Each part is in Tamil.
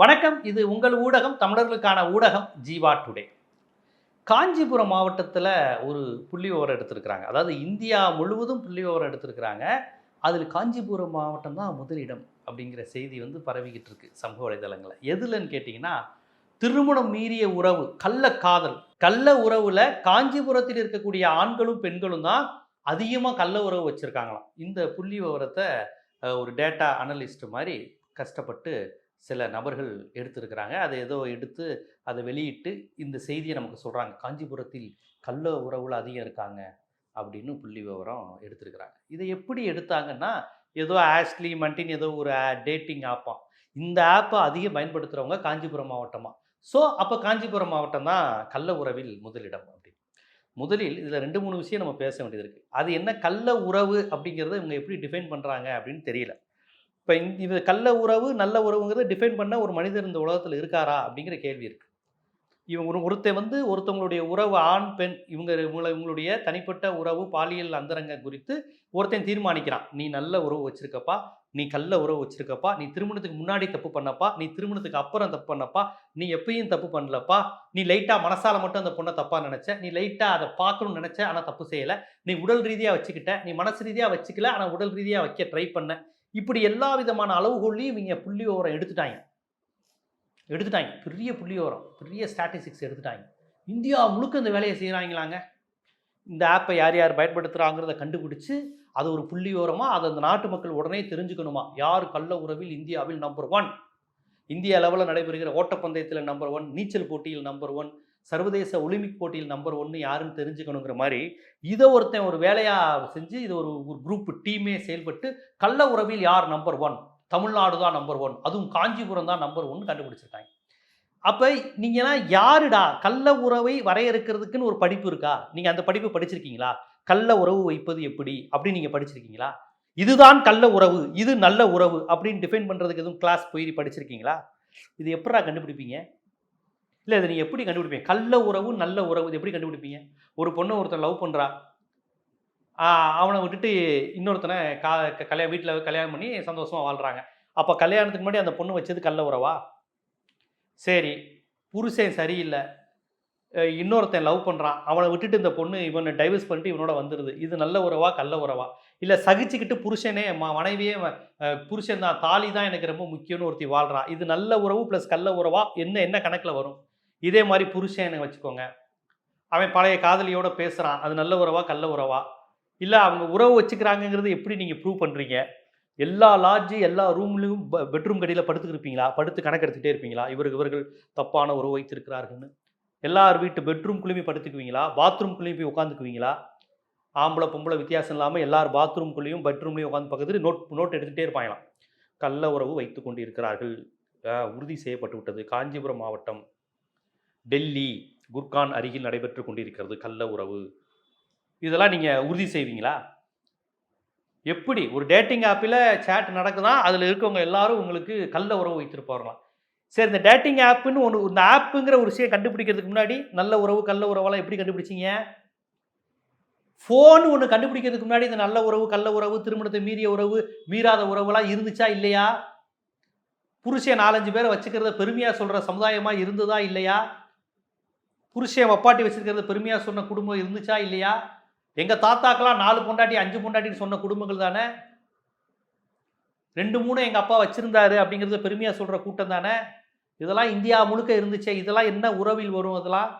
வணக்கம். இது உங்கள் ஊடகம் தமிழர்களுக்கான ஊடகம் ஜீவா டுடே. காஞ்சிபுரம் மாவட்டத்தில் ஒரு புள்ளி விவரம் எடுத்திருக்கிறாங்க. அதாவது இந்தியா முழுவதும் புள்ளி விவரம் எடுத்திருக்கிறாங்க. அதில் காஞ்சிபுரம் மாவட்டம் தான் முதலிடம் அப்படிங்கிற செய்தி வந்து பரவிக்கிட்டு இருக்கு சமூக வலைதளங்களில். எதுலன்னு கேட்டிங்கன்னா திருமணம் மீறிய உறவு கள்ள காதல். கள்ள உறவில் காஞ்சிபுரத்தில் இருக்கக்கூடிய ஆண்களும் பெண்களும் தான் அதிகமாக கள்ள உறவு வச்சுருக்காங்களாம். இந்த புள்ளி விவரத்தை ஒரு டேட்டா அனலிஸ்ட் மாதிரி கஷ்டப்பட்டு சில நபர்கள் எடுத்திருக்கிறாங்க. அதை ஏதோ எடுத்து அதை வெளியிட்டு இந்த செய்தியை நமக்கு சொல்கிறாங்க காஞ்சிபுரத்தில் கள்ள உறவுகள் அதிகம் இருக்காங்க அப்படின்னு புள்ளி விவரம் எடுத்திருக்கிறாங்க. இதை எப்படி எடுத்தாங்கன்னா ஏதோ ஆஷ்லி மண்டின் ஏதோ ஒரு டேட்டிங் ஆப்பாம் இந்த ஆப்பை அதிகம் பயன்படுத்துகிறவங்க காஞ்சிபுரம் மாவட்டமாக ஸோ அப்போ காஞ்சிபுரம் மாவட்டம் தான் கள்ள உறவில் முதலிடம் அப்படின்னு. முதலில் இதில் ரெண்டு மூணு விஷயம் நம்ம பேச வேண்டியது இருக்குது அது என்ன கள்ள உறவு அப்படிங்கிறத இவங்க எப்படி டிஃபைன் பண்ணுறாங்க அப்படின்னு தெரியல. இப்போ இது கள்ள உறவு நல்ல உறவுங்கிறத டிஃபைன் பண்ண ஒரு மனிதர் இந்த உலகத்தில் இருக்காரா அப்படிங்கிற கேள்வி இருக்குது இவங்க ஒரு ஒருத்தன் வந்து ஒருத்தவங்களுடைய உறவு ஆண் பெண் இவங்க இவங்களை இவங்களுடைய தனிப்பட்ட உறவு பாலியல் அந்தரங்க குறித்து ஒருத்தன் தீர்மானிக்கிறான். நீ நல்ல உறவு வச்சிருக்கப்பா நீ கள்ள உறவு வச்சிருக்கப்பா நீ திருமணத்துக்கு முன்னாடி தப்பு பண்ணப்பா நீ திருமணத்துக்கு அப்புறம் தப்பு பண்ணப்பா நீ எப்பயும் தப்பு பண்ணலப்பா நீ லைட்டாக மனசால மட்டும் அந்த பொண்ணை தப்பாக நினச்ச நீ லைட்டாக அதை பார்க்கணும்னு நினச்ச ஆனால் தப்பு செய்யலை நீ உடல் ரீதியாக வச்சுக்கிட்ட நீ மனசு ரீதியாக வச்சுக்கல ஆனால் உடல் ரீதியாக வைக்க ட்ரை பண்ண இப்படி எல்லா விதமான அளவுகோல்லையும் இவங்க புள்ளி விவரம் எடுத்துட்டாங்க. எடுத்துட்டாங்க. பெரிய புள்ளி விவரம் பெரிய ஸ்டாட்டிஸ்டிக்ஸ் எடுத்துட்டாங்க. இந்தியா முழுக்க இந்த வேலையை செய்கிறாங்களாங்க இந்த ஆப்பை யார் யார் பயன்படுத்துகிறாங்கிறத கண்டுபிடிச்சி அது ஒரு புள்ளி விவரமாக அதை அந்த நாட்டு மக்கள் உடனே தெரிஞ்சுக்கணுமா? யார் கள்ள உறவில் இந்தியாவில் நம்பர் ஒன் இந்திய அளவில் நடைபெறுகிற ஓட்டப்பந்தயத்தில் நம்பர் ஒன் நீச்சல் போட்டியில் நம்பர் ஒன் சர்வதேச ஒலிம்பிக் போட்டியில் நம்பர் ஒன்று யாருன்னு தெரிஞ்சுக்கணுங்கிற மாதிரி இதை ஒருத்தன் ஒரு வேலையாக செஞ்சு இது ஒரு ஒரு குரூப் டீமே செயல்பட்டு கள்ள உறவில் யார் நம்பர் ஒன் தமிழ்நாடு தான் நம்பர் ஒன் அதுவும் காஞ்சிபுரம் தான் நம்பர் ஒன் கண்டுபிடிச்சிருக்காங்க. அப்போ நீங்கள்லாம் யாருடா? கள்ள உறவை வரையறுக்கிறதுக்குன்னு ஒரு படிப்பு இருக்கா? நீங்கள் அந்த படிப்பு படிச்சிருக்கீங்களா? கள்ள உறவு வைப்பது எப்படி? அப்படின்னு நீங்கள் படிச்சிருக்கீங்களா? இதுதான் கள்ள உறவு இது நல்ல உறவு அப்படின்னு டிஃபைன் பண்ணுறதுக்கு எதுவும் கிளாஸ் போய் படிச்சிருக்கீங்களா? இது எப்படா கண்டுபிடிப்பீங்க? இல்லை இதை நீங்கள் எப்படி கண்டுபிடிப்பீங்க? கள்ள உறவு நல்ல உறவு இது எப்படி கண்டுபிடிப்பீங்க? ஒரு பொண்ணை ஒருத்தன் லவ் பண்ணுறா அவனை விட்டுட்டு இன்னொருத்தனை கா கல்யாணம் வீட்டில் கல்யாணம் பண்ணி சந்தோஷமாக வாழ்கிறாங்க அப்போ கல்யாணத்துக்கு முன்னாடி அந்த பொண்ணு வச்சது கள்ள உறவா? சரி புருஷன் சரியில்லை. இன்னொருத்தன் லவ் பண்ணுறான் அவனை விட்டுட்டு இந்த பொண்ணு இவனை டைவர்ஸ் பண்ணிட்டு இவனோட வந்துடுது இது நல்ல உறவா கள்ள உறவா? இல்லை சகிச்சுக்கிட்டு புருஷனே மனைவியே புருஷன் தான் தாலி தான் எனக்கு ரொம்ப முக்கியம்னு ஒருத்தி வாழ்கிறான் இது நல்ல உறவு ப்ளஸ் கள்ள உறவா? என்ன என்ன கணக்கில் வரும்? இதே மாதிரி புருஷனை வச்சுக்கோங்க. அவன் பழைய காதலியோட பேசுகிறான் அது நல்ல உறவா கள்ள உறவா? இல்லை அவங்க உறவு வச்சுக்கிறாங்கங்கிறது எப்படி நீங்கள் ப்ரூவ் பண்ணுறீங்க எல்லா லாட்ஜு எல்லா ரூம்லையும் பெட்ரூம் கடையில் படுத்துக்கிருப்பீங்களா படுத்து கணக்கு எடுத்துகிட்டே இருப்பீங்களா? இவருக்கு இவர்கள் தப்பான உறவு வைத்திருக்கிறார்கள்னு. எல்லார் வீட்டு பெட்ரூம்குள்ளேயுமே படுத்துக்குவீங்களா? பாத்ரூம்குள்ளேயும் போய் உட்காந்துக்குவீங்களா ஆம்பளை பொம்பளை வித்தியாசம் இல்லாமல் எல்லார் பாத்ரூம்குள்ளேயும் பெட்ரூம்லேயும் உட்காந்து பக்கத்தில் நோட் நோட் எடுத்துகிட்டே இருப்பாங்களாம். கள்ள உறவு வைத்து கொண்டு இருக்கிறார்கள் உறுதி செய்யப்பட்டு விட்டது காஞ்சிபுரம் மாவட்டம் டெல்லி குர்கான் அருகில் நடைபெற்று கொண்டிருக்கிறது கள்ள உறவு. இதெல்லாம் நீங்கள் உறுதி செய்வீங்களா? எப்படி? ஒரு டேட்டிங் ஆப்பில் சேட் நடக்குதா? அதில் இருக்கவங்க எல்லாரும் உங்களுக்கு கள்ள உறவு வைத்திருப்பாங்களாம் சரி இந்த டேட்டிங் ஆப்புன்னு ஒன்று இந்த ஆப்புங்கிற ஒரு விஷயம் கண்டுபிடிக்கிறதுக்கு முன்னாடி நல்ல உறவு கள்ள உறவெல்லாம் எப்படி கண்டுபிடிச்சீங்க? ஃபோன் ஒன்று கண்டுபிடிக்கிறதுக்கு முன்னாடி இந்த நல்ல உறவு கள்ள உறவு திருமணத்தை மீறிய உறவு மீறாத உறவுலாம் இருந்துச்சா இல்லையா? புருஷன் நாலஞ்சு பேரை வச்சுக்கிறத பெருமையாக சொல்கிற சமுதாயமாக இருந்ததா இல்லையா? புருஷன் வப்பாட்டி வச்சிருக்கிறத பெருமையாக சொன்ன குடும்பம் இருந்துச்சா இல்லையா? எங்கள் தாத்தாக்கெல்லாம் நாலு பொண்டாட்டி அஞ்சு பொண்டாட்டின்னு சொன்ன குடும்பங்கள் தானே? ரெண்டு மூணு எங்கள் அப்பா வச்சுருந்தாரு அப்படிங்கிறத பெருமையாக சொல்கிற கூட்டம் தானே? இதெல்லாம் இந்தியா முழுக்க இருந்துச்சே இதெல்லாம் என்ன உறவில் வரும் அதெல்லாம்?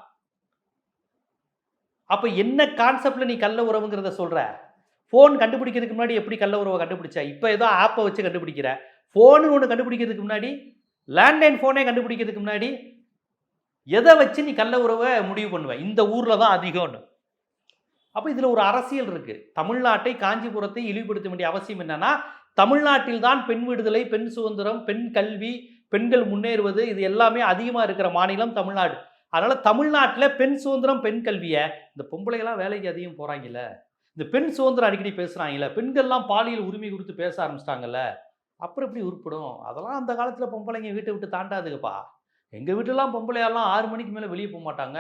அப்போ என்ன கான்செப்டில் நீ கள்ள உறவுங்கிறத சொல்கிற ஃபோன் கண்டுபிடிக்கிறதுக்கு முன்னாடி எப்படி கள்ள உறவை கண்டுபிடிச்ச? இப்போ ஏதோ ஆப்பை வச்சு கண்டுபிடிக்கிற. ஃபோனு ஒன்று கண்டுபிடிக்கிறதுக்கு முன்னாடி லேண்ட்லைன் ஃபோனே கண்டுபிடிக்கிறதுக்கு முன்னாடி எதை வச்சு நீ கள்ள உறவை முடிவு பண்ணுவ? இந்த ஊரில் தான் அதிகம்னு. அப்போ இதில் ஒரு அரசியல் இருக்குது தமிழ்நாட்டை காஞ்சிபுரத்தை இழிவுபடுத்த வேண்டிய அவசியம் என்னன்னா தமிழ்நாட்டில் தான் பெண் விடுதலை பெண் சுதந்திரம் பெண் கல்வி பெண்கள் முன்னேறுவது இது எல்லாமே அதிகமாக இருக்கிற மாநிலம் தமிழ்நாடு. அதனால் தமிழ்நாட்டில் பெண் சுதந்திரம் பெண் கல்வியை இந்த பொம்பளைகளாம் வேலைக்கு அதிகம் போகிறாங்கல்ல இந்த பெண் சுதந்திரம் அடிக்கடி பேசுகிறாங்கல்ல பெண்கள்லாம் பாலியல் உரிமை கொடுத்து பேச ஆரம்பிச்சிட்டாங்கல்ல. அப்புறம் எப்படி உருப்படும்? அதெல்லாம் அந்த காலத்தில் பொம்பளைங்க வீட்டை விட்டு தாண்டாதுங்கப்பா. எங்கள் வீட்டிலலாம் பொம்பளையாலாம் ஆறு மணிக்கு மேலே வெளியே போக மாட்டாங்க.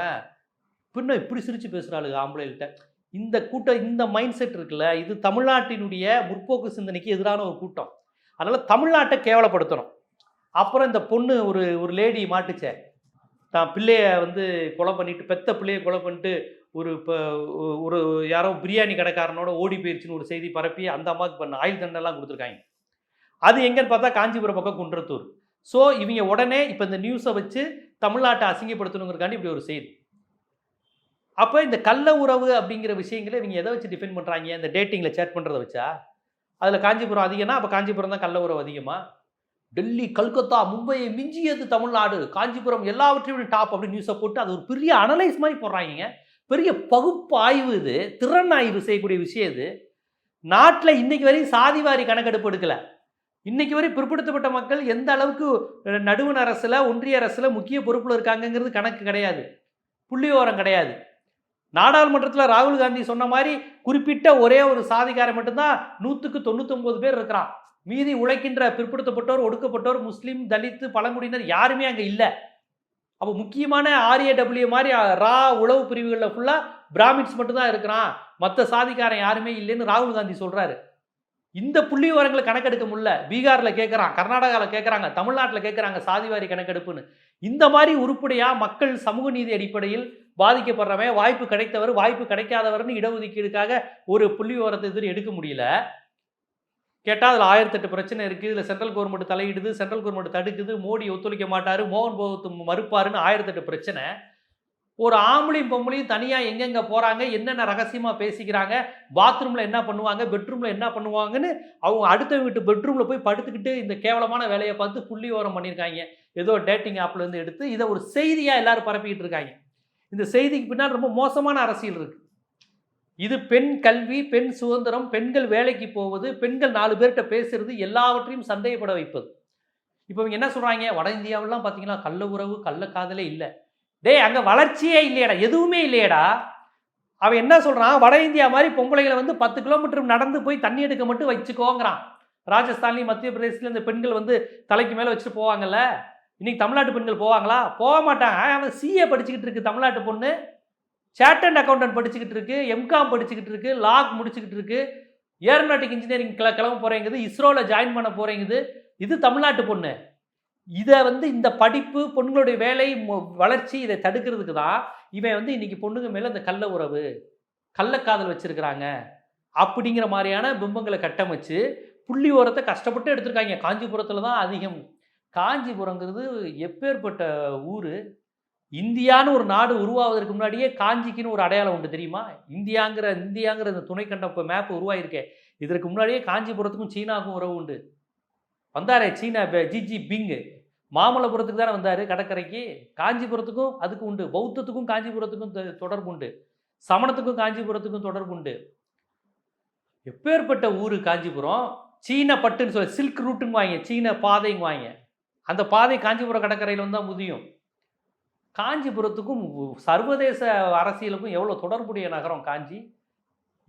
பின்ன இப்படி சிரித்து பேசுகிறாளுங்க ஆம்பளைகள்கிட்ட இந்த கூட்டம் இந்த மைண்ட் செட் இருக்குல்ல இது தமிழ்நாட்டினுடைய முற்போக்கு சிந்தனைக்கு எதிரான ஒரு கூட்டம். அதனால் தமிழ்நாட்டை கேவலப்படுத்தணும். அப்புறம் இந்த பொண்ணு ஒரு ஒரு லேடி மாட்டுச்சே. தான் பிள்ளைய வந்து கொலை பண்ணிட்டு பெத்த பிள்ளைய கொலை பண்ணிட்டு ஒரு இப்போ ஒரு யாரோ பிரியாணி கடைக்காரனோட ஓடி போயிருச்சுன்னு ஒரு செய்தி பரப்பி அந்த அம்மாவுக்கு பண்ண ஆயுள் தண்டெல்லாம் கொடுத்துருக்காங்க. அது எங்கன்னு பார்த்தா காஞ்சிபுரம் பக்கம் குன்றத்தூர். ஸோ இவங்க உடனே இப்போ இந்த நியூஸை வச்சு தமிழ்நாட்டை அசிங்கப்படுத்தணுங்கிறக்காண்டி இப்படி ஒரு செய்தி. அப்போ இந்த கள்ள உறவு அப்படிங்கிற விஷயங்களை இவங்க எதை வச்சு டிஃபைன் பண்ணுறாங்க இந்த டேட்டிங்கில் சேட் பண்ணுறத வச்சா? அதில் காஞ்சிபுரம் அதிகம்னா அப்போ காஞ்சிபுரம் தான் கள்ள உறவு அதிகமாக டெல்லி கல்கத்தா மும்பையை மிஞ்சியது தமிழ்நாடு. காஞ்சிபுரம் எல்லாவற்றையும் டாப் அப்படின்னு நியூஸை போட்டு அது ஒரு பெரிய அனலைஸ் மாதிரி போடுறாங்க பெரிய பகுப்பாய்வு இது திறன் ஆய்வு செய்யக்கூடிய விஷயம் இது. நாட்டில் இன்னைக்கு வரையும் சாதிவாரி கணக்கெடுப்பு எடுக்கலை. இன்னைக்கு வரை பிற்படுத்தப்பட்ட மக்கள் எந்த அளவுக்கு நடுவண் அரசில் ஒன்றிய அரசில் முக்கிய பொறுப்பில் இருக்காங்கங்கிறது கணக்கு கிடையாது. புள்ளியோரம் கிடையாது. நாடாளுமன்றத்தில் ராகுல் காந்தி சொன்ன மாதிரி குறிப்பிட்ட ஒரே ஒரு சாதிக்காரன் மட்டும்தான் நூற்றுக்கு தொண்ணூத்தொம்பது பேர் இருக்கிறான். மீதி உழைக்கின்ற பிற்படுத்தப்பட்டோர் ஒடுக்கப்பட்டோர் முஸ்லீம் தலித்து பழங்குடியினர் யாருமே அங்கே இல்லை. அப்போ முக்கியமான ஆர்ஏடபிள்யூ மாதிரி ரா உளவு பிரிவுகளில் ஃபுல்லாக பிராமின்ஸ் மட்டும்தான் இருக்கிறான். மற்ற சாதிக்காரன் யாருமே இல்லைன்னு ராகுல் காந்தி சொல்கிறாரு இந்த புள்ளி விவரங்களை கணக்கெடுக்க முடியல. பீகாரில் கேட்குறான் கர்நாடகாவில் கேட்குறாங்க தமிழ்நாட்டில் கேட்குறாங்க சாதிவாரி கணக்கெடுப்புன்னு. இந்த மாதிரி உருப்படியாக மக்கள் சமூக நீதி அடிப்படையில் பாதிக்கப்படுறவன் வாய்ப்பு கிடைத்தவர் வாய்ப்பு கிடைக்காதவர்னு இடஒதுக்கீடுக்காக ஒரு புள்ளி விவரத்தை எதிர் எடுக்க முடியல. கேட்டால் அதில் ஆயிரத்தெட்டு பிரச்சனை இருக்குது இதில் சென்ட்ரல் கவர்மெண்ட் தலையிடுது சென்ட்ரல் கவர்மெண்ட் தடுக்குது மோடி ஒத்துழைக்க மாட்டார் மோகன் பகவத் மறுப்பாருன்னு ஆயிரத்தெட்டு பிரச்சனை. ஒரு ஆம்பளையும் பொம்பளையும் தனியாக எங்கெங்கே போகிறாங்க என்னென்ன ரகசியமாக பேசிக்கிறாங்க பாத்ரூமில் என்ன பண்ணுவாங்க பெட்ரூமில் என்ன பண்ணுவாங்கன்னு அவங்க அடுத்த வீட்டு பெட்ரூமில் போய் படுத்துக்கிட்டு இந்த கேவலமான வேலையை பார்த்து புள்ளி ஓரம் பண்ணியிருக்காங்க. ஏதோ டேட்டிங் ஆப்லேருந்து எடுத்து இதை ஒரு செய்தியாக எல்லாரும் பரப்பிக்கிட்டு இருக்காங்க. இந்த செய்திக்கு பின்னால் ரொம்ப மோசமான அரசியல் இருக்குது இது பெண் கல்வி பெண் சுதந்திரம் பெண்கள் வேலைக்கு போவது பெண்கள் நாலு பேர்கிட்ட பேசுறது எல்லாவற்றையும் சந்தேகப்பட வைப்பது. இப்போ இவங்க என்ன சொல்கிறாங்க வட இந்தியாவிலாம் பார்த்தீங்கன்னா கள்ள உறவு கள்ள காதலே இல்லை. டேய் அங்கே வளர்ச்சியே இல்லையடா எதுவுமே இல்லையடா. அவன் என்ன சொல்கிறான் வட இந்தியா மாதிரி பொம்பளைகளை வந்து பத்து கிலோமீட்டர் நடந்து போய் தண்ணி எடுக்க மட்டும் வச்சுக்கோங்கிறான். ராஜஸ்தான்லேயும் மத்திய பிரதேசத்துலேயும் இந்த பெண்கள் வந்து தலைக்கு மேலே வச்சுட்டு போவாங்கல்ல? இன்றைக்கி தமிழ்நாட்டு பெண்கள் போவாங்களா? போக மாட்டாங்க. அவன் சிஏ படிச்சுக்கிட்டு இருக்கு தமிழ்நாட்டு பொண்ணு. சேட்டன் அக்கௌண்டன்ட் படிச்சுக்கிட்டு இருக்கு எம்காம் படிச்சுக்கிட்டு இருக்கு லாக் முடிச்சுக்கிட்டு இருக்கு. ஏரோநாட்டிக் இன்ஜினியரிங் கிள கிளம்ப போகிறேங்குது இஸ்ரோவில் ஜாயின் பண்ண போகிறேங்குது இது தமிழ்நாட்டு பொண்ணு. இதை வந்து இந்த படிப்பு பொண்ணுங்களுடைய வேலை வளர்ச்சி இதை தடுக்கிறதுக்கு தான் இவன் வந்து இன்னைக்கு பொண்ணுங்க மேலே இந்த கள்ள உறவு கள்ளக்காதல் வச்சிருக்கிறாங்க. அப்படிங்கிற மாதிரியான பிம்பங்களை கட்டமைச்சு புள்ளி ஓரத்தை கஷ்டப்பட்டு எடுத்திருக்காங்க. காஞ்சிபுரத்தில் தான் அதிகம். காஞ்சிபுரங்கிறது எப்பேற்பட்ட ஊர்? இந்தியான்னு ஒரு நாடு உருவாவதற்கு முன்னாடியே காஞ்சிக்குன்னு ஒரு அடையாளம் உண்டு தெரியுமா? இந்தியாங்கிற இந்தியாங்கிற இந்த துணைக்கண்ட இப்போ மேப் உருவாயிருக்கே. இதற்கு முன்னாடியே காஞ்சிபுரத்துக்கும் சீனாவுக்கும் உறவு உண்டு. வந்தாரே சீனா ஜிஜி பிங்கு. மாமல்லபுரத்துக்கு தானே வந்தார் கடற்கரைக்கு. காஞ்சிபுரத்துக்கும் அதுக்கு உண்டு. பௌத்தத்துக்கும் காஞ்சிபுரத்துக்கும் தொடர்பு உண்டு. சமணத்துக்கும் காஞ்சிபுரத்துக்கும் தொடர்பு உண்டு. எப்பேற்பட்ட ஊர் காஞ்சிபுரம்? சீன பட்டுன்னு சொல்லி சில்க் ரூட்டுன்னு வாங்க சீன பாதைங்க வாங்க. அந்த பாதை காஞ்சிபுரம் கடற்கரையில் வந்தால் முதியும். காஞ்சிபுரத்துக்கும் சர்வதேச அரசியலுக்கும் எவ்வளோ தொடர்புடைய நகரம் காஞ்சி?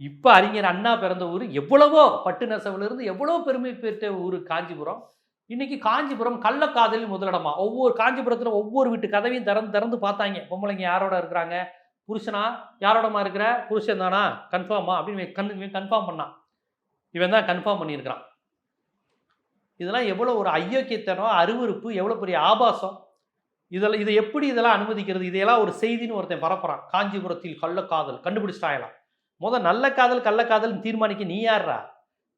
இப்போ அறிஞர் அண்ணா பிறந்த ஊர் எவ்வளவோ பட்டு நெசவுலேருந்து எவ்வளோ பெருமை பெற்ற ஊர் காஞ்சிபுரம். இன்னைக்கு காஞ்சிபுரம் கள்ளக்காதலில் முதலிடமா? ஒவ்வொரு காஞ்சிபுரத்தில் ஒவ்வொரு வீட்டு கதவையும் திறந்து திறந்து பார்த்தாங்க. பொம்பளைங்க யாரோட இருக்கிறாங்க? புருஷனா? யாரோடமா இருக்கிற? புருஷன் தானா? கன்ஃபார்மா அப்படின்னு கண் கன்ஃபார்ம் பண்ணான் இவன் தான் கன்ஃபார்ம் பண்ணியிருக்கிறான். இதெல்லாம் எவ்வளோ ஒரு ஐயோக்கியத்தனம் அருவறுப்பு எவ்வளோ பெரிய ஆபாசம். இதெல்லாம் இதை எப்படி இதெல்லாம் அனுமதிக்கிறது? இதையெல்லாம் ஒரு செய்தின்னு ஒருத்தன் பரப்புறான். காஞ்சிபுரத்தில் கள்ளக்காதல். கண்டுபிடிச்சிட்டாயலாம். முதல் நல்ல காதல் கள்ளக்காதல் தீர்மானிக்க நீ யார்ரா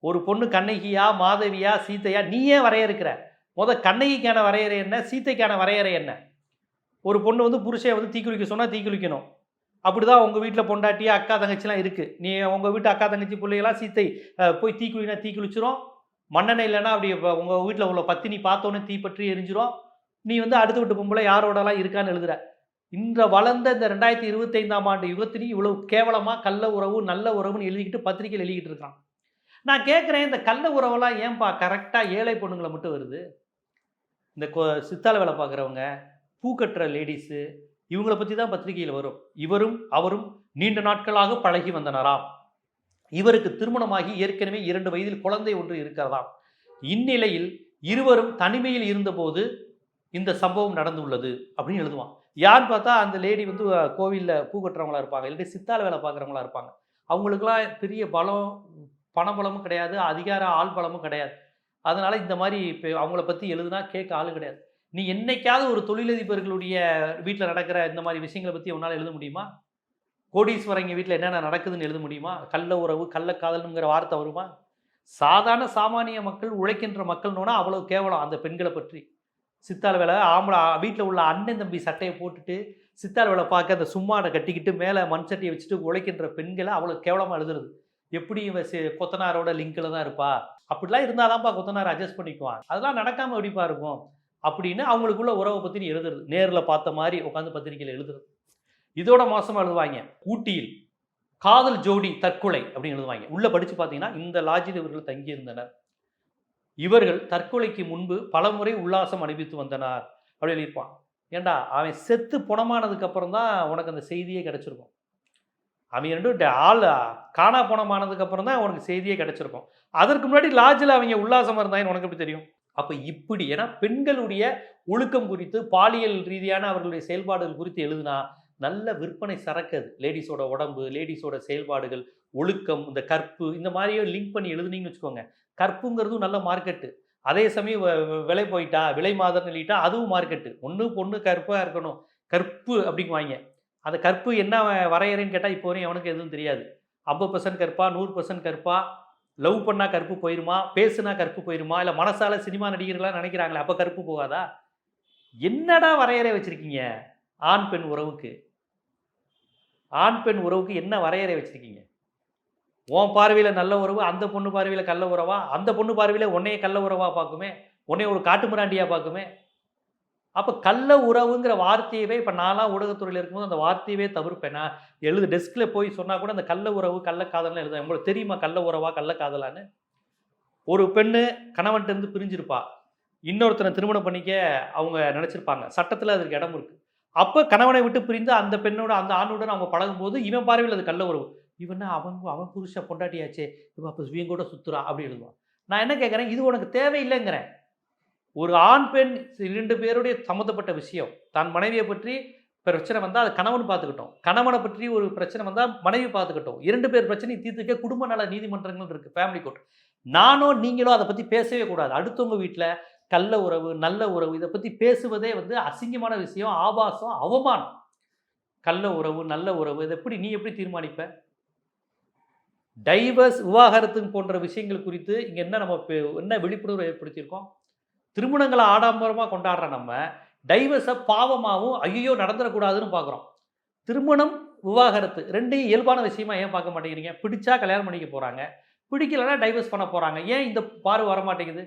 ஒரு பொண்ணு கண்ணகியா மாதவியா சீத்தையா நீயே வரையறுக்கிற. முத கண்ணகிக்கான வரையறை என்ன? சீத்தைக்கான வரையறை என்ன? ஒரு பொண்ணு வந்து புருஷை வந்து தீக்குளிக்க சொன்னால் தீக்குளிக்கணும். அப்படி தான் உங்கள் வீட்டில் பொண்டாட்டி அக்கா தங்கச்சிலாம் இருக்குது நீ உங்கள் வீட்டு அக்கா தங்கச்சி பிள்ளைகளாம் சீத்தை போய் தீக்குளினா தீக்குளிச்சிரும். மண்ணெண்ணெய் இல்லைன்னா அப்படி உங்கள் வீட்டில் உள்ள பத்தினி பார்த்தோன்னே தீ பற்றி எரிஞ்சிரும். நீ வந்து அடுத்த வீட்டு பொம்பளை யாரோடலாம் இருக்கான்னு எழுதுற. இன்ற வளர்ந்த இந்த ரெண்டாயிரத்தி இருபத்தைந்தாம் ஆண்டு யுகத்திலையும் இவ்வளவு கேவலமாக கள்ள உறவு நல்ல உறவுன்னு எழுதிக்கிட்டு பத்திரிகையில் எழுதிக்கிட்டு இருக்கான் நான் கேட்குறேன் இந்த கள்ள உறவெல்லாம் ஏன்பா கரெக்டாக ஏழை பொண்ணுங்களை மட்டும் வருது? இந்த சித்தால வேலை பார்க்குறவங்க பூ கட்டுற லேடிஸு இவங்களை பற்றி தான் பத்திரிகையில் வரும். இவரும் அவரும் நீண்ட நாட்களாக பழகி வந்தனராம். இவருக்கு திருமணமாகி ஏற்கனவே இரண்டு வயதில் குழந்தை ஒன்று இருக்கிறதாம். இந்நிலையில் இருவரும் தனிமையில் இருந்தபோது இந்த சம்பவம் நடந்துள்ளது அப்படின்னு எழுதுவான். யான்னு பார்த்தா அந்த லேடி வந்து கோவிலில் பூ கட்டுறவங்களா இருப்பாங்க இல்லாட்டி சித்தால வேலை பார்க்குறவங்களா இருப்பாங்க. அவங்களுக்குலாம் பெரிய பலம் பணபலமும் கிடையாது அதிகார ஆள் பலமும் கிடையாது. அதனால இந்த மாதிரி இப்போ அவங்கள பற்றி எழுதுனா கேட்க ஆள் கிடையாது. நீ என்னைக்காவது ஒரு தொழிலதிபர்களுடைய வீட்டில் நடக்கிற இந்த மாதிரி விஷயங்களை பற்றி உன்னால் எழுத முடியுமா? கோடீஸ்வரங்க வீட்டில் என்னென்ன நடக்குதுன்னு எழுத முடியுமா? கள்ள உறவு கள்ளக்காதல்ங்கிற வார்த்தை வருமா? சாதாரண சாமானிய மக்கள் உழைக்கின்ற மக்கள்னோனா அவ்வளோ கேவலம் அந்த பெண்களை பற்றி. சித்தாள் வேலை ஆம்பளை வீட்டில் உள்ள அண்ணன் தம்பி சட்டையை போட்டுட்டு சித்தாள் வேலை பார்க்க அந்த சும்மாடை கட்டிக்கிட்டு மேலே மண் சட்டையை வச்சுட்டு உழைக்கின்ற பெண்களை அவ்வளோ கேவலமாக எழுதுறது. எப்படி இவன் கொத்தனாரோட லிங்கில் தான் இருப்பா? அப்படிலாம் இருந்தாதான்ப்பா கொத்தனார் அட்ஜஸ்ட் பண்ணிக்குவான். அதெல்லாம் நடக்காமல் எப்படிப்பா இருக்கும்? அப்படின்னு அவங்களுக்குள்ள உறவை பற்றி எழுதுறது. நேரில் பார்த்த மாதிரி உட்காந்து பத்திரிக்கையில் எழுதுறது. இதோட மோசமாக எழுதுவாங்க. ஊட்டியில் காதல் ஜோடி தற்கொலை அப்படின்னு எழுதுவாங்க. உள்ளே படித்து பார்த்தீங்கன்னா இந்த லாஜில் இவர்கள் தங்கியிருந்தனர். இவர்கள் தற்கொலைக்கு முன்பு பலமுறை உல்லாசம் அனுபவித்து வந்தனர் அப்படி எழுதியிருப்பான். ஏண்டா? அவன் செத்து புணமானதுக்கு அப்புறம் தான் உனக்கு அந்த செய்தியே கிடச்சிருக்கும். அவங்க ரெண்டும் ட- ஆள் காணா புணமானதுக்கு அப்புறம் தான் உனக்கு செய்தியே கிடச்சிருக்கும். அதற்கு முன்னாடி லாட்ஜில் அவங்க உல்லாசமாக இருந்தாங்கன்னு உனக்கு எப்படி தெரியும்? அப்போ இப்படி ஏன்னா பெண்களுடைய ஒழுக்கம் குறித்து பாலியல் ரீதியான அவர்களுடைய செயல்பாடுகள் குறித்து எழுதுனா நல்ல விற்பனை சரக்குது லேடிஸோட உடம்பு லேடிஸோட செயல்பாடுகள் ஒழுக்கம் இந்த கற்பு இந்த மாதிரியே லிங்க் பண்ணி எழுதுனீங்கன்னு வச்சுக்கோங்க. கற்புங்கிறதும் நல்ல மார்க்கெட்டு. அதே சமயம் வ- விலை போயிட்டா விலை மாதம் எழுதிட்டா அதுவும் மார்க்கெட்டு. ஒன்று பொண்ணு கற்பாக இருக்கணும். கற்பு அப்படிங்குவாங்க. அந்த கற்பு என்ன வரையறைன்னு கேட்டால் இப்போ வரையும் எவனுக்கு எதுவும் தெரியாது. ஐம்பது பர்சன்ட் கற்பா நூறு பர்சன்ட் கற்பா லவ் பண்ணால் கற்பு போயிருமா பேசுனா கற்பு போயிருமா இல்லை மனசால சினிமா நடிகர்களாக நினைக்கிறாங்களே அப்போ கற்பு போகாதா? என்னடா வரையறை வச்சுருக்கீங்க? ஆண் பெண் உறவுக்கு. ஆண் பெண் உறவுக்கு என்ன வரையறை வச்சுருக்கீங்க? உன் பார்வையில் நல்ல உறவு அந்த பொண்ணு பார்வையில் கள்ள உறவா அந்த பொண்ணு பார்வையில் உன்னைய கள்ள உறவா பார்க்குமே உன்னைய ஒரு காட்டுமிராண்டியா பார்க்குமே அப்போ கள்ள உறவுங்கிற வார்த்தையவே இப்போ நாலாம் ஊடகத்துறையில் இருக்கும்போது அந்த வார்த்தையவே தவிர்ப்பேன். நான் எழுது டெஸ்கில் போய் சொன்னால் கூட அந்த கள்ள உறவு கள்ள காதல்னு எழுத உங்களுக்கு தெரியுமா கள்ள உறவா கள்ள காதலான்னு? ஒரு பெண்ணு கணவன்கிட்ட பிரிஞ்சிருப்பா. இன்னொருத்தனை திருமணம் பண்ணிக்க அவங்க நினச்சிருப்பாங்க. சட்டத்தில் அதற்கு இடம் இருக்குது அப்போ கணவனை விட்டு பிரிந்து அந்த பெண்ணோட அந்த ஆணுடன் அவங்க பழகும்போது இவன் பார்வையில் அது கள்ள உறவு. இவன் அவன் அவன் புருஷ பொண்டாட்டியாச்சே. இவன் அப்போ இவன் கூட சுத்துறா அப்படி எழுதுவான். நான் என்ன கேட்குறேன் இது உனக்கு தேவையில்லைங்கிறேன். ஒரு ஆண் பெண் இரண்டு பேருடைய சம்மந்தப்பட்ட விஷயம். தான் மனைவியை பற்றி பிரச்சனை வந்தால் அது கணவன் பார்த்துக்கிட்டோம். கணவனை பற்றி ஒரு பிரச்சனை வந்தால் மனைவி பார்த்துக்கிட்டோம். இரண்டு பேர் பிரச்சனையை தீர்த்துக்க குடும்ப நல நீதிமன்றங்கள் இருக்குது ஃபேமிலி கோர்ட் நானோ நீங்களோ அதை பற்றி பேசவே கூடாது. அடுத்தவங்க வீட்டில் கள்ள உறவு நல்ல உறவு இதை பற்றி பேசுவதே வந்து அசிங்கமான விஷயம் ஆபாசம் அவமானம். கள்ள உறவு நல்ல உறவு இதை எப்படி நீ எப்படி தீர்மானிப்ப? டைவர்ஸ் விவாகரத்து போன்ற விஷயங்கள் குறித்து இங்கே என்ன நம்ம என்ன விழிப்புணர்வு ஏற்படுத்தியிருக்கோம்? திருமணங்களை ஆடம்பரமாக கொண்டாடுற நம்ம டைவர்ஸை பாவமாகவும் ஐயோ நடந்துடக்கூடாதுன்னு பார்க்குறோம் திருமணம் விவாகரத்து ரெண்டையும் இயல்பான விஷயமா ஏன் பார்க்க மாட்டேங்கிறீங்க? பிடிச்சா கல்யாணம் பண்ணிக்க போகிறாங்க பிடிக்கலன்னா டைவர்ஸ் பண்ண போகிறாங்க ஏன் இந்த பார்வை வர மாட்டேங்குது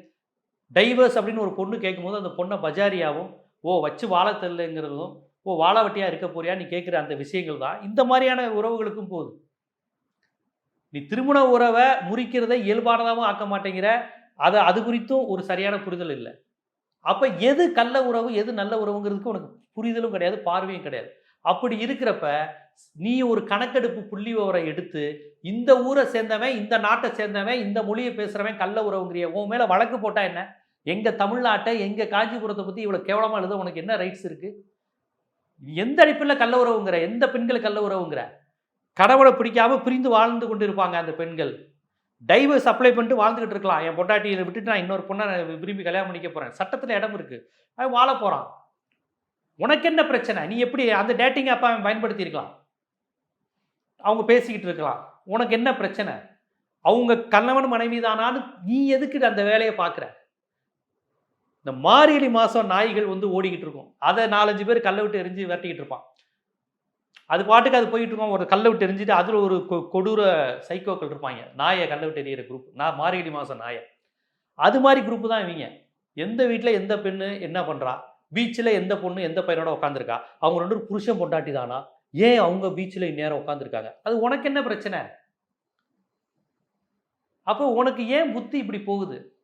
டைவர்ஸ் அப்படின்னு ஒரு பொண்ணு கேட்கும்போது அந்த பொண்ணை பஜாரியாகவும் ஓ வச்சு வாழ தெரியலங்கிறதும் ஓ வாழவட்டியாக இருக்க போறியா நீ கேட்குற அந்த விஷயங்கள் தான் இந்த மாதிரியான உறவுகளுக்கும் போகுது. நீ திருமண உறவை முறிக்கிறதை இயல்பானதாகவும் ஆக்க மாட்டேங்கிற அது அது குறித்தும் ஒரு சரியான புரிதல் இல்லை. அப்போ எது கள்ள உறவு எது நல்ல உறவுங்கிறதுக்கு உனக்கு புரிதலும் கிடையாது பார்வையும் கிடையாது. அப்படி இருக்கிறப்ப நீ ஒரு கணக்கெடுப்பு புள்ளி விவரம் எடுத்து இந்த ஊரை சேர்ந்தவன் இந்த நாட்டை சேர்ந்தவன் இந்த மொழியை பேசுகிறவன் கள்ள உறவுங்கிறிய உன் மேலே வழக்கு போட்டால் என்ன? எங்கள் தமிழ்நாட்டை எங்கள் காஞ்சிபுரத்தை பற்றி இவ்வளோ கேவலமாக எழுத உனக்கு என்ன ரைட்ஸ் இருக்குது எந்த அடிப்பில் கள்ள உறவுங்கிற எந்த பெண்கள் கள்ள உறவுங்கிற? கடவுளை பிடிக்காம பிரிந்து வாழ்ந்து கொண்டு இருப்பாங்க அந்த பெண்கள். டைவர்ஸ் அப்ளை பண்ணிட்டு வாழ்ந்துகிட்டு இருக்கலாம். என் பொண்டாட்டியை விட்டுட்டு நான் இன்னொரு பொண்ணை விரும்பி கல்யாணம் பண்ணிக்க போகிறேன் சட்டத்தில் இடம் இருக்கு. அவன் வாழ போகிறான் உனக்கு என்ன பிரச்சனை? நீ எப்படி அந்த டேட்டிங் அப்போ அவன் பயன்படுத்தியிருக்கலாம் அவங்க பேசிக்கிட்டு இருக்கலாம். உனக்கு என்ன பிரச்சனை? அவங்க கணவன் மனைவி தானான்னு நீ எதுக்கு அந்த வேலையை பார்க்குற? இந்த மாரியடி மாதம் நாய்கள் வந்து ஓடிக்கிட்டு இருக்கும். அதை நாலஞ்சு பேர் கல்லை விட்டு எரிஞ்சு விரட்டிக்கிட்டு இருப்பான். அது பாட்டுக்கு அது போயிட்டு இருக்கோம். ஒரு கல்லை விட்டு எரிஞ்சிட்டு அதில் ஒரு கொ- கொடூர சைக்கோக்கள் இருப்பாங்க. நாயை கல்லை விட்டு எரியிற குரூப் நான் மார்கழி மாதம் நாயை. அது மாதிரி குரூப்பு தான் இவங்க. எந்த வீட்டில் எந்த பெண்ணு என்ன பண்ணுறா பீச்சில் எந்த பொண்ணு எந்த பையனோட உட்காந்துருக்கா அவங்க ரெண்டு புருஷன் பொண்டாட்டி தானா? ஏன் அவங்க பீச்சில் இந்நேரம் உட்காந்துருக்காங்க அது உனக்கு என்ன பிரச்சனை? அப்போ உனக்கு ஏன் புத்தி இப்படி போகுது?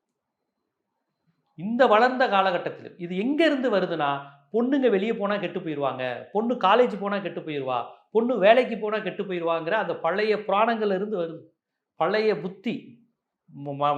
இந்த வளர்ந்த காலகட்டத்தில் இது எங்க இருந்து வருதுன்னா பொண்ணுங்க வெளியே போனால் கெட்டு போயிடுவாங்க பொண்ணு காலேஜ் போனால் கெட்டு போயிடுவா பொண்ணு வேலைக்கு போனால் கெட்டு போயிடுவாங்கிற அந்த பழைய புராணங்கள் இருந்து வருது. பழைய புத்தி.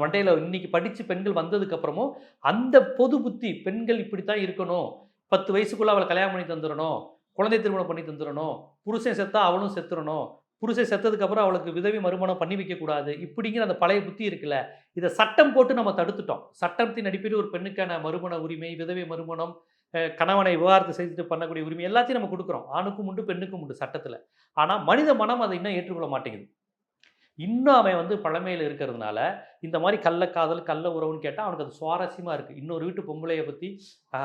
மண்டையில் இன்னைக்கு படித்து பெண்கள் வந்ததுக்கப்புறமும் அந்த பொது புத்தி பெண்கள் இப்படி தான் இருக்கணும். பத்து வயசுக்குள்ளே அவளை கல்யாணம் பண்ணி தந்துடணும். குழந்தை திருமணம் பண்ணி தந்துடணும். புருஷன் செத்தா அவளும் செத்துடணும். புருஷன் செத்ததுக்கு அப்புறம் அவளுக்கு விதவி மறுமணம் பண்ணி வைக்கக்கூடாது இப்படிங்கிற அந்த பழைய புத்தி இருக்குல்ல இதை சட்டம் போட்டு நம்ம தடுத்துட்டோம். சட்டத்தின் அடிப்படையில் ஒரு பெண்ணுக்கான மறுமண உரிமை விதவை மறுமணம் கணவனை விவாகரத்து செய்துட்டு பண்ணக்கூடிய உரிமை எல்லாத்தையும் நம்ம கொடுக்குறோம். ஆணுக்கும் உண்டு பெண்ணுக்கும் உண்டு சட்டத்தில். ஆனால் மனித மனம் அதை இன்னும் ஏற்றுக்கொள்ள மாட்டேங்குது. இன்னும் அவன் வந்து பழமையில் இருக்கிறதுனால இந்த மாதிரி கள்ளக்காதல் கள்ள உறவுன்னு கேட்டால் அவனுக்கு அது சுவாரஸ்யமாக இருக்குது இன்னொரு வீட்டு பொம்பளையை பற்றி ஆ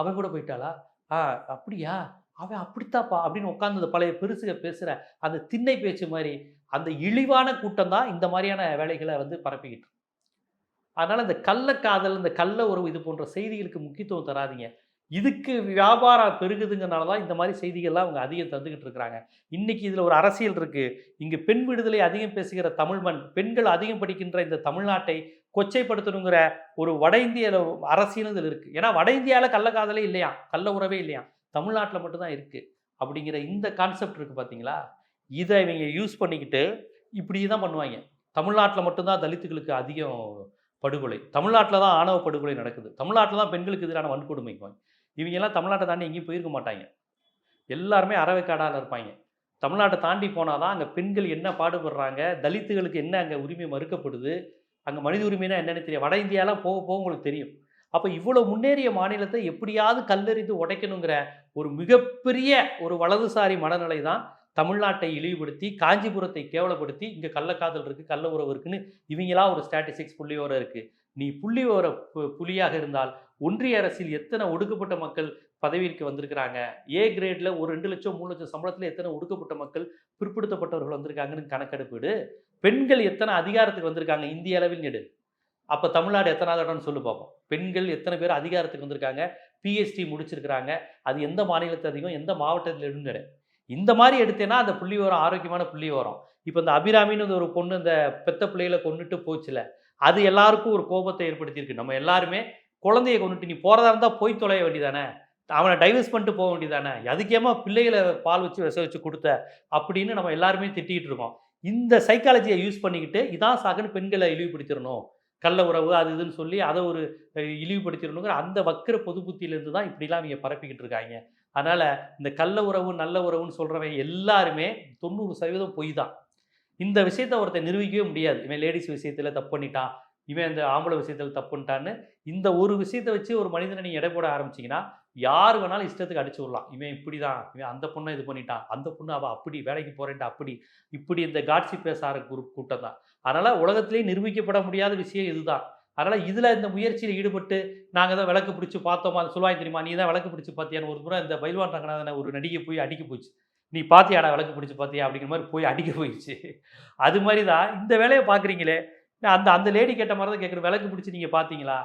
அவன் கூட போயிட்டாளா? ஆ அப்படியா? அவன் அப்படித்தாப்பா? அப்படின்னு உட்காந்து அந்த பழைய பெருசுக பேசுகிற அந்த திண்ணை பேச்சு மாதிரி அந்த இழிவான கூட்டம் தான் இந்த மாதிரியான வேலைகளை வந்து பரப்பிக்கிட்டு அதனால் இந்த கள்ளக்காதல் இந்த கள்ள உறவு இது போன்ற செய்திகளுக்கு முக்கியத்துவம் தராதீங்க. இதுக்கு வியாபாரம் பெருகுதுங்கிறனால தான் இந்த மாதிரி செய்திகள்லாம் அவங்க அதிகம் தந்துக்கிட்டு இருக்கிறாங்க. இன்னைக்கு இதில் ஒரு அரசியல் இருக்கு. இங்கு பெண் விடுதலை அதிகம் பேசுகிற தமிழ்மண் பெண்கள் அதிகம் படிக்கின்ற இந்த தமிழ்நாட்டை கொச்சைப்படுத்தணுங்கிற ஒரு வட இந்திய அரசியலும் இதில் இருக்குது ஏன்னா வட இந்தியாவில் கள்ளக்காதலே இல்லையா? கள்ள உறவே இல்லையா? தமிழ்நாட்டில் மட்டும்தான் இருக்குது அப்படிங்கிற இந்த கான்செப்ட் இருக்குது பார்த்தீங்களா இதை இவங்க யூஸ் பண்ணிக்கிட்டு இப்படி தான் பண்ணுவாங்க. தமிழ்நாட்டில் மட்டும்தான் தலித்துகளுக்கு அதிகம் படுகொலை. தமிழ்நாட்டில் தான் ஆணவ படுகொலை நடக்குது. தமிழ்நாட்டில் தான் பெண்களுக்கு எதிரான வன்கொடுமைக்குவாங்க இவங்கெல்லாம் தமிழ்நாட்டை தாண்டி எங்கேயும் போயிருக்க மாட்டாங்க. எல்லாருமே அறவைக்காடால் இருப்பாங்க. தமிழ்நாட்டை தாண்டி போனால் தான் அங்கே பெண்கள் என்ன பாடுபடுறாங்க தலித்துகளுக்கு என்ன அங்கே உரிமை மறுக்கப்படுது அங்கே மனித உரிமைனா என்னென்னு தெரியும் வட இந்தியாலாம் போக போக உங்களுக்கு தெரியும். அப்போ இவ்வளோ முன்னேறிய மாநிலத்தை எப்படியாவது கல்லறிந்து உடைக்கணுங்கிற ஒரு மிகப்பெரிய ஒரு வலதுசாரி மனநிலை தான் தமிழ்நாட்டை இழிவுபடுத்தி காஞ்சிபுரத்தை கேவலப்படுத்தி இங்கே கள்ளக்காதல் இருக்குது கள்ள உறவு இருக்குன்னு இவங்களா ஒரு ஸ்டாட்டிஸ்டிக்ஸ் புள்ளியோர இருக்குது நீ புள்ளி பு- புலியாக இருந்தால் ஒன்றிய அரசில் எத்தனை ஒடுக்கப்பட்ட மக்கள் பதவிக்கு வந்திருக்கிறாங்க? ஏ கிரேடில் ஒரு ரெண்டு லட்சம் மூணு லட்சம் சம்பளத்தில் எத்தனை ஒடுக்கப்பட்ட மக்கள் பிற்படுத்தப்பட்டவர்கள் வந்திருக்காங்கன்னு கணக்கெடுப்பிடு. பெண்கள் எத்தனை அதிகாரத்துக்கு வந்திருக்காங்க? இந்திய அளவில் நெடு அப்போ தமிழ்நாடு எத்தனாவது இடம்னு சொல்லி பார்ப்போம் பெண்கள் எத்தனை பேர் அதிகாரத்துக்கு வந்திருக்காங்க? பிஎஸ்டி முடிச்சிருக்கிறாங்க. அது எந்த மாநிலத்தை அதிகம் எந்த மாவட்டத்தில் இருந்து இந்த மாதிரி எடுத்தேன்னா அந்த புள்ளி வரும் ஆரோக்கியமான புள்ளி வரும் இப்போ இந்த அபிராமின்னு ஒரு பொண்ணு இந்த பெத்த பிள்ளைகளை கொண்டுட்டு போச்சுல அது எல்லாருக்கும் ஒரு கோபத்தை ஏற்படுத்தியிருக்கு. நம்ம எல்லாருமே குழந்தைய கொண்டுட்டு நீ போகிறதா இருந்தால் போய் தொலைய வேண்டியதானே? அவனை டைவர்ஸ் பண்ணிட்டு போக வேண்டியதானே? அதுக்கேமா பிள்ளைகளை பால் வச்சு விச வச்சு கொடுத்த? அப்படின்னு நம்ம எல்லாருமே திட்டிகிட்டு இருக்கோம். இந்த சைக்காலஜியை யூஸ் பண்ணிக்கிட்டு இதான் சாக்குன்னு பெண்களை இழிவுபடுத்திடணும். கள்ள உறவு அது இதுன்னு சொல்லி அதை ஒரு இழிவுபடுத்திடணுங்கிற அந்த வக்கிர பொது புத்தியிலேருந்து தான் இப்படிலாம் இவங்க பரப்பிக்கிட்டு இருக்காங்க. அதனால் இந்த கள்ள உறவு நல்ல உறவுன்னு சொல்கிறவங்க எல்லாருமே தொண்ணூறு சதவீதம் பொய் தான். இந்த விஷயத்த ஒருத்தன் நிரூபிக்கவே முடியாது. இவன் லேடிஸ் விஷயத்தில் தப்பு பண்ணிட்டான் இவன் இந்த ஆம்பளை விஷயத்தில் தப்பு பண்ணிட்டான்னு இந்த ஒரு விஷயத்தை வச்சு ஒரு மனிதனை நீ எடை போட ஆரம்பிச்சிங்கன்னா யார் வேணாலும் இஷ்டத்துக்கு அடிச்சு விடலாம். இவன் இப்படி தான் இவன் அந்த பொண்ணை இது பண்ணிட்டான் அந்த பொண்ணு அவள் அப்படி வேலைக்கு போகிறேன்ட்டு அப்படி இப்படி இந்த காட்சி பேசார குரூப் கூட்டம் தான். அதனால் உலகத்திலேயே நிரூபிக்கப்பட முடியாத விஷயம் இதுதான். அதனால் இதில் இந்த முயற்சியில் ஈடுபட்டு நாங்கள் தான் விளக்கு பிடிச்சி பார்த்தோமா அது சொல்லுவாங்க தெரியுமா நீ தான் விளக்கு பிடிச்சி பார்த்தியான்னு ஒரு முறை இந்த பயில்வான் ரங்கநாதனை ஒரு நடிகை போய் அடிக்க போச்சு. நீ பார்த்தியாடா விளக்கு பிடிச்சி பார்த்தியா அப்படிங்கிற மாதிரி போய் அடிக்க போயிடுச்சு. அது மாதிரி தான் இந்த வேலையை பார்க்குறீங்களே அந்த அந்த லேடி கேட்ட மாதிரி தான் கேட்குற விளக்கு பிடிச்சி நீங்கள் பார்த்தீங்களா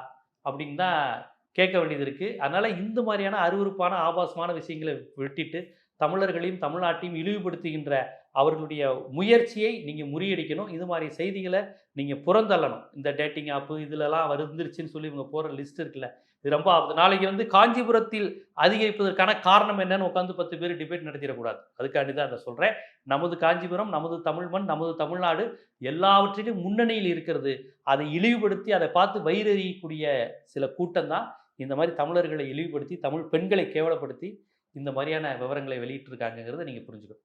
அப்படின்னு தான் கேட்க வேண்டியது இருக்குது அதனால் இந்த மாதிரியான அருவருப்பான ஆபாசமான விஷயங்களை விட்டுட்டு தமிழர்களையும் தமிழ்நாட்டையும் இழிவுபடுத்துகின்ற அவர்களுடைய முயற்சியை நீங்கள் முறியடிக்கணும். இது மாதிரி செய்திகளை நீங்கள் புறந்தள்ளணும். இந்த டேட்டிங் ஆப்பு இதிலலாம் வந்துருச்சுன்னு சொல்லி இவங்க போகிற லிஸ்ட் இருக்குல்ல இது ரொம்ப ஆபத்து. நாளைக்கு வந்து காஞ்சிபுரத்தில் அதிகரிப்பதற்கான காரணம் என்னன்னு உட்காந்து பத்து பேர் டிபேட் நடத்திடக்கூடாது. அதுக்காண்டி தான் அதை சொல்கிறேன் நமது காஞ்சிபுரம் நமது தமிழ் மண் நமது தமிழ்நாடு எல்லாவற்றிலும் முன்னணியில் இருக்கிறது. அதை இழிவுபடுத்தி அதை பார்த்து வயிறறியக்கூடிய சில கூட்டம் தான் இந்த மாதிரி தமிழர்களை இழிவுபடுத்தி தமிழ் பெண்களை கேவலப்படுத்தி இந்த மாதிரியான விவரங்களை வெளியிட்டிருக்காங்கிறத நீங்கள் புரிஞ்சுக்கணும்.